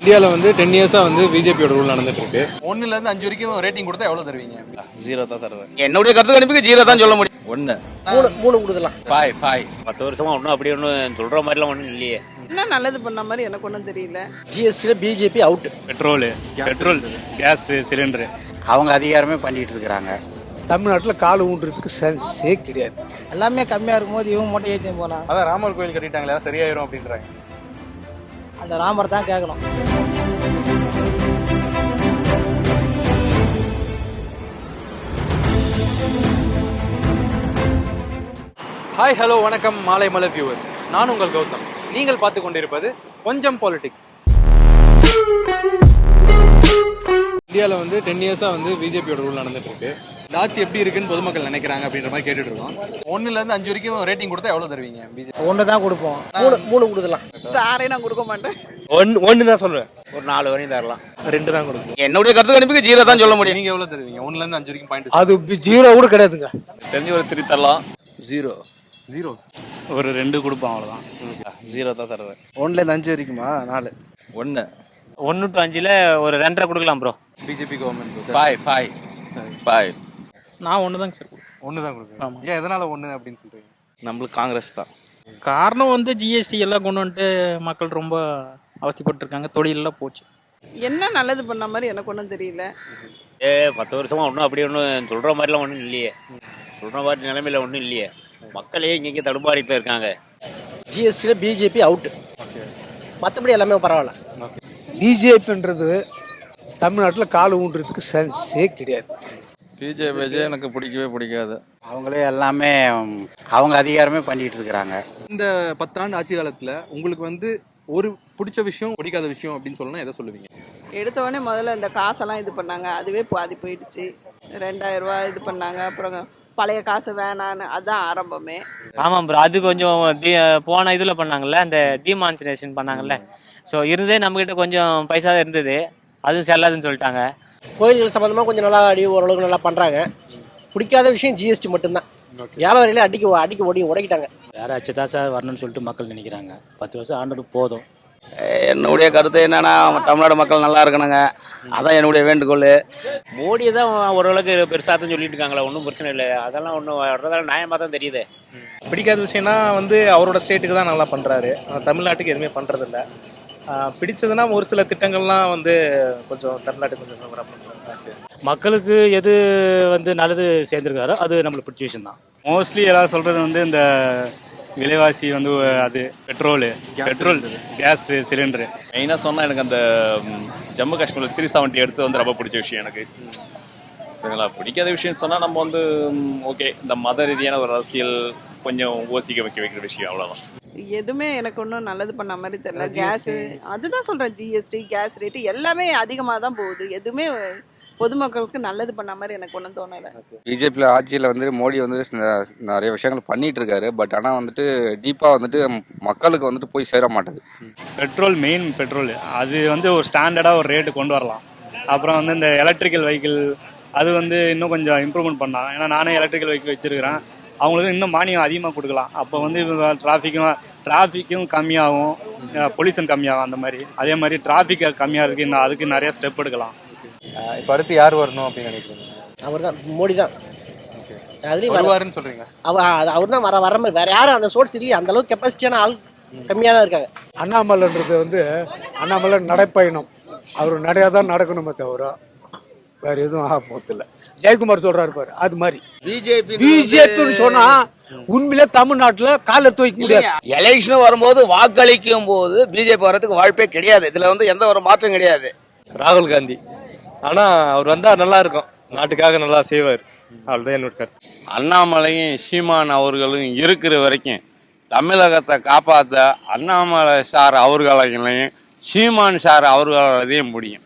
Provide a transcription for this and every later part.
இந்தியாவில் வந்து டென் இயர்ஸாக வந்து பிஜேபியோட ரூல் நடந்துட்டு இருக்கு ஒன்னுல இருந்து அஞ்சு வரைக்கும் ரேட்டிங் கொடுத்தா எவ்வளவு தருவீங்க? ஜீரோ தான் தருவேன். என்னுடைய கருத்து கணிப்புக்கு ஜீரோ தான் சொல்ல முடியும். ஒன்று மூணு மூணு கொடுக்கலாம். ஃபைவ் ஃபைவ் பத்து வருஷமா ஒன்றும் அப்படி ஒன்றும் சொல்ற மாதிரிலாம் ஒன்றும் இல்லையே. என்ன நல்லது பண்ண மாதிரி எனக்கு ஒன்றும் தெரியல. ஜிஎஸ்டியில் BJP out petrol petrol gas cylinder அவங்க அதிகாரமே பண்ணிட்டு இருக்கிறாங்க. தமிழ்நாட்டில் கால் ஊன்றதுக்கு சென்ஸே கிடையாது. எல்லாமே கம்மியாக இருக்கும்போது இவன் மட்டும் ஏற்றி போனா அதான் ராமர் கோயில் கட்டிட்டாங்களா சரியாயிரும் அப்படின்றாங்க. அந்த ராமர் தான் கேட்கணும். ஹாய் ஹலோ வணக்கம் மாலை மலை வியூவர்ஸ் நான் உங்கள் கௌதம். நீங்கள் பார்த்து கொண்டிருப்பது கொஞ்சம் பாலிடிக்ஸ் இந்தியாவில் வந்து டென் இயர்ஸாக வந்து பிஜேபியோட ரூல் நடந்துட்டு இருக்கு ஆட்சி எப்படி இருக்குன்னு பொதுமக்கள் நினைக்கிறாங்க அப்படின்ற மாதிரி கேட்டுட்டு இருக்கோம். ஒன்னுல இருந்து அஞ்சு வரைக்கும் ரேட்டிங் கொடுத்தா எவ்வளவு தருவீங்க பிஜேபி ஒன்று தான் கொடுப்போம். மூணு மூணு கொடுக்கலாம். ஸ்டாரே நான் கொடுக்க மாட்டேன். ஒன்று ஒன்று தான் சொல்லுவேன் ஒரு நாலு வரையும் தரலாம். ரெண்டு தான் கொடுக்கும் என்னுடைய கருத்து கணிப்புக்கு ஜீரோ தான் சொல்ல முடியும். நீங்க எவ்வளவு தருவீங்க? ஒன்னுல இருந்து அஞ்சு வரைக்கும் பாயிண்ட் அது ஜீரோ கூட கிடையாதுங்க. தெரிஞ்சு ஒரு த்ரீ தரலாம். ஜீரோ ஜீரோ ஒரு ரெண்டு கொடுப்போம் அவ்வளோதான் ஜீரோ தான் தருவேன். ஒன்றுலேருந்து அஞ்சு வரைக்குமா? நாலு. ஒன்று ஒன்று டு அஞ்சில் ஒரு ரெண்டரை கொடுக்கலாம் bro BJP government five five five நான் ஒன்று தாங்க சார் ஒன்னு தான் கொடுப்பீங்க ஏன் எதனால ஒண்ணு அப்படின்னு சொல்றீங்க? நம்மளுக்கு காங்கிரஸ் தான். காரணம் வந்து ஜிஎஸ்டி எல்லாம் கொண்டு வந்துட்டு மக்கள் ரொம்ப அவசியப்பட்டிருக்காங்க தொழிலெல்லாம் போச்சு. என்ன நல்லது பண்ண மாதிரி எனக்கு ஒன்றும் தெரியல. ஏ பத்து வருஷமா ஒன்றும் அப்படி ஒன்றும் சொல்ற மாதிரிலாம் ஒன்றும் இல்லையே. சொல்ற மாதிரி நிலைமையில ஒன்றும் இல்லையே. மக்களே இங்கே தடுமாறிட்டு இருக்காங்க. ஜிஎஸ்டியில் பிஜேபி அவுட் மற்றபடி எல்லாமே பரவாயில்ல. பிஜேபின்றது தமிழ்நாட்டில் கால் ஊன்றதுக்கு சென்ஸே கிடையாது. பிஜேபி எனக்கு பிடிக்கவே பிடிக்காது. அவங்களே எல்லாமே அவங்க அதிகாரமே பண்ணிட்டு இருக்கிறாங்க. இந்த பத்தாண்டு ஆட்சி காலத்துல உங்களுக்கு வந்து ஒரு பிடிச்ச விஷயம் பிடிக்காத விஷயம் அப்படின்னு சொல்லணும் எதை சொல்லுவீங்க? எடுத்த உடனே முதல்ல இந்த காசெல்லாம் இது பண்ணாங்க. அதுவே பாதி போயிடுச்சு. ரெண்டாயிரம் ரூபாய் இது பண்ணாங்க. அப்புறம் பழைய காசு வேணான்னு அதான் ஆரம்பமே. ஆமாம் ப்ரோ அது கொஞ்சம் தி- போன இதில் பண்ணாங்கல்ல அந்த டிமான்சினேஷன் பண்ணாங்கல்ல. ஸோ இருந்தே நம்மக்கிட்ட கொஞ்சம் பைசா இருந்தது. அதுவும் செல்லாதுன்னு சொல்லிட்டாங்க. கோயில்கள் சம்மந்தமாக கொஞ்சம் நல்லா அடி ஓரளவுக்கு நல்லா பண்ணுறாங்க பிடிக்காத விஷயம் ஜிஎஸ்டி மட்டும்தான். வியாபாரிகளே அடிக்க அடிக்க ஓடி உடைக்கிட்டாங்க வேற ஆச்சு தான் சார் வரணும்னு சொல்லிட்டு மக்கள் நினைக்கிறாங்க. பத்து வருஷம் ஆண்டது போதும். என்னுடைய கருத்து என்னன்னா தமிழ்நாடு மக்கள் நல்லா இருக்கணுங்க. அதான் என்னுடைய வேண்டுகோள். மோடியை தான் ஓரளவுக்கு பெருசாக சொல்லிட்டு இருக்காங்களா ஒன்றும் பிரச்சனை இல்லை. அதெல்லாம் ஒன்றும் வர்றதால நியாயமாக தான் தெரியுது. பிடிக்காத விஷயம்னா வந்து அவரோட ஸ்டேட்டுக்கு தான் நல்லா பண்ணுறாரு தமிழ்நாட்டுக்கு எதுவுமே பண்ணுறதில்ல பிடிச்சதுன்னா ஒரு சில திட்டங்கள்லாம் வந்து கொஞ்சம் தமிழ்நாட்டுக்கு கொஞ்சம் மக்களுக்கு எது வந்து நல்லது சேர்ந்துருக்காரோ அது நம்மளுக்கு பிடிச்ச விஷயம் தான் மோஸ்ட்லி எல்லாரும் சொல்கிறது வந்து இந்த விலைவாசி வந்து அது பெட்ரோலு. Petrol gas cylinder. மெயினாக சொன்னால் எனக்கு அந்த ஜம்மு காஷ்மீரில் த்ரீ செவன்ட்டி எடுத்து வந்து ரொம்ப பிடிச்ச விஷயம் எனக்கு. சரிங்களா? பிடிக்காத விஷயம் சொன்னால் நம்ம வந்து ஓகே இந்த மத ரீதியான ஒரு அரசியல் கொஞ்சம் யோசிக்க வைக்க வைக்கிற விஷயம் அவ்வளோதான் எதுவுமே எனக்கு ஒன்றும் நல்லது பண்ண மாதிரி தெரியல. கேஸ் அதுதான் சொல்றேன் ஜிஎஸ்டி கேஸ் ரேட்டு எல்லாமே அதிகமாக தான் போகுது. எதுவுமே பொதுமக்களுக்கு நல்லது பண்ண மாதிரி எனக்கு ஒன்றும் தோணலை. பிஜேபியில் ஆட்சியில் வந்து மோடி வந்து ந- நிறைய விஷயங்கள் பண்ணிட்டு இருக்காரு. பட் ஆனால் வந்துட்டு டீப்பாக வந்துட்டு மக்களுக்கு வந்துட்டு போய் சேர மாட்டேது பெட்ரோல் மெயின் பெட்ரோல் அது வந்து ஒரு ஸ்டாண்டர்டாக ஒரு ரேட்டு கொண்டு வரலாம். அப்புறம் வந்து இந்த எலக்ட்ரிக்கல் வெஹிக்கிள் அது வந்து இன்னும் கொஞ்சம் இம்ப்ரூவ்மெண்ட் பண்ணலாம். ஏன்னா நானே எலக்ட்ரிக்கல் வெஹிக்கிள் வச்சிருக்கிறேன். அவங்களுக்கு இன்னும் மானியம் அதிகமாக கொடுக்கலாம். அப்போ வந்து டிராஃபிக்கும் டிராஃபிக்கும் கம்மியாகும். பொல்யூஷன் கம்மியாகும் அந்த மாதிரி. அதே மாதிரி டிராஃபிக் கம்மியாக இருக்கு. இன்னும் அதுக்கு நிறைய ஸ்டெப் எடுக்கலாம். இப்போ அடுத்து யார் வரணும் அப்படின்னு நினைக்கிறீங்க? அவர் தான் மோடி தான் அதுலேயும் வருவாருன்னு அவர் அவர் தான் வர வர மாதிரி வேற யாரும் அந்த சோர்ஸ் இல்லையே அந்த அளவுக்கு கெப்பாசிட்டியான ஆள் கம்மியாக தான் இருக்காங்க. அண்ணாமலைன்றது வந்து அண்ணாமலை நடைப்பயணம். அவர் நடையாக தான் நடக்கணுமே தவிர வேற எதுவும் ஆக போகிறதில்ல ஜெயக்குமார் சொல்றாரு பாரு அது மாதிரி. பிஜேபி பிஜேபின்னு சொன்னா உண்மையிலே தமிழ்நாட்டுல காலை தூக்க முடியாது. எலெக்ஷன் வரும்போது வாக்களிக்கும் போது பிஜேபி வர்றதுக்கு வாய்ப்பே கிடையாது. இதுல வந்து எந்த ஒரு மாற்றம் கிடையாது. ராகுல் காந்தி. ஆனா அவர் வந்தா நல்லா இருக்கும். நாட்டுக்காக நல்லா செய்வார். அவ்வளவுதான் என்னோட கருத்து. அண்ணாமலையும் சீமான் அவர்களும் இருக்கிற வரைக்கும் தமிழகத்தை காப்பாற்ற அண்ணாமலை சார் அவர்களையும் சீமான் சார் அவர்களையும் முடியும்.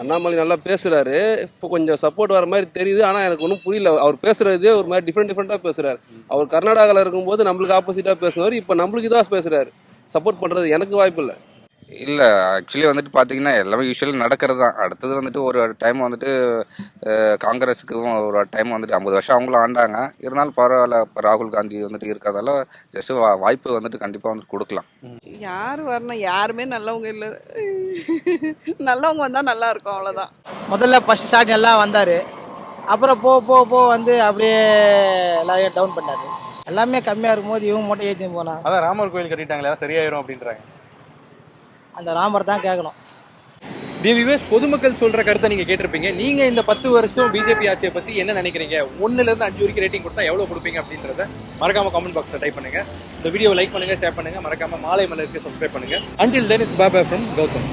அண்ணாமலை நல்லா பேசுறாரு. இப்போ கொஞ்சம் சப்போர்ட் வர மாதிரி தெரியுது. ஆனா எனக்கு ஒன்றும் புரியல. அவர் பேசுறதே ஒரு மாதிரி டிஃப்ரெண்ட் டிஃப்ரெண்டா பேசுறாரு. அவர் கர்நாடகாவில் இருக்கும்போது நம்மளுக்கு ஆப்போசிட்டா பேசுவார் இப்போ நம்மளுக்கு இதாக பேசுறாரு. சப்போர்ட் பண்றது எனக்கு வாய்ப்பு இல்லை. இல்லை ஆக்சுவலி வந்துட்டு பார்த்தீங்கன்னா எல்லாமே யூஸ்வலி நடக்கிறது தான் அடுத்தது வந்துட்டு ஒரு டைம் வந்துட்டு காங்கிரஸுக்கும் ஒரு டைம் வந்துட்டு ஐம்பது வருஷம் அவங்களும் ஆண்டாங்க. இருந்தாலும் பரவாயில்ல இப்போ ராகுல் காந்தி வந்துட்டு இருக்கிறதால ஜஸ்ட் வாய்ப்பு வந்துட்டு கண்டிப்பாக வந்து கொடுக்கலாம். யார் வரணும்? யாருமே நல்லவங்க இல்லை. நல்லவங்க வந்தால் நல்லா இருக்கும் அவ்வளோதான் முதல்ல ஃபர்ஸ்ட் ஸ்டார்டிங் எல்லாம் வந்தார். அப்புறம் போக போக போக வந்து அப்படியே எல்லாரையும் டவுன் பண்ணாரு எல்லாமே கம்மியாக இருக்கும்போது இவங்க மட்டும் ஏற்றின்னு போனா. அதான் ராமர் கோயில் கட்டிட்டாங்களே சரியாயிரும் அப்படின்றாங்க. அந்த ராமர் தான் கேட்கணும் டிவிஎஸ் பொதுமக்கள் சொல்ற கருத்தை நீங்க கேட்டிருப்பீங்க. நீங்க இந்த பத்து வருஷம் பிஜேபி ஆட்சியை பத்தி என்ன நினைக்கிறீங்க? ஒன்னுல இருந்து அஞ்சு வரைக்கும் ரேட்டிங் கொடுத்தா எவ்வளவு கொடுப்பீங்க அப்படின்றத மறக்காம கமெண்ட் பாக்ஸ்ல டைப் பண்ணுங்க. இந்த வீடியோ லைக் பண்ணுங்க ஷேர் பண்ணுங்க. மறக்காம மாலை மலருக்கு சப்ஸ்கிரைப் பண்ணுங்க. Until then it's Baba from Gautam